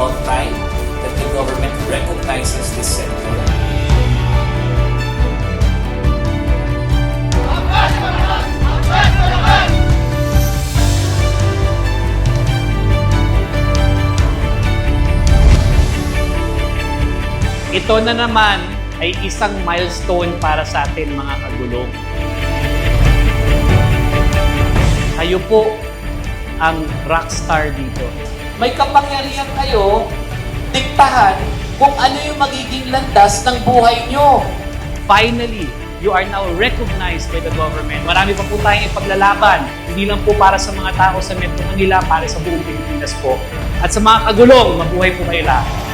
on time that the government recognizes this sector. Ito na naman ay isang milestone para sa atin mga kagulong. Kayo po ang rockstar dito. May kapangyarihan kayo, diktahan kung ano yung magiging landas ng buhay nyo. Finally, you are now recognized by the government. Marami pa po tayong ipaglalaban. Hindi lang po para sa mga tao sa Metro Manila, para sa buong Pilipinas po. At sa mga kagulong, mabuhay po kayo lahat.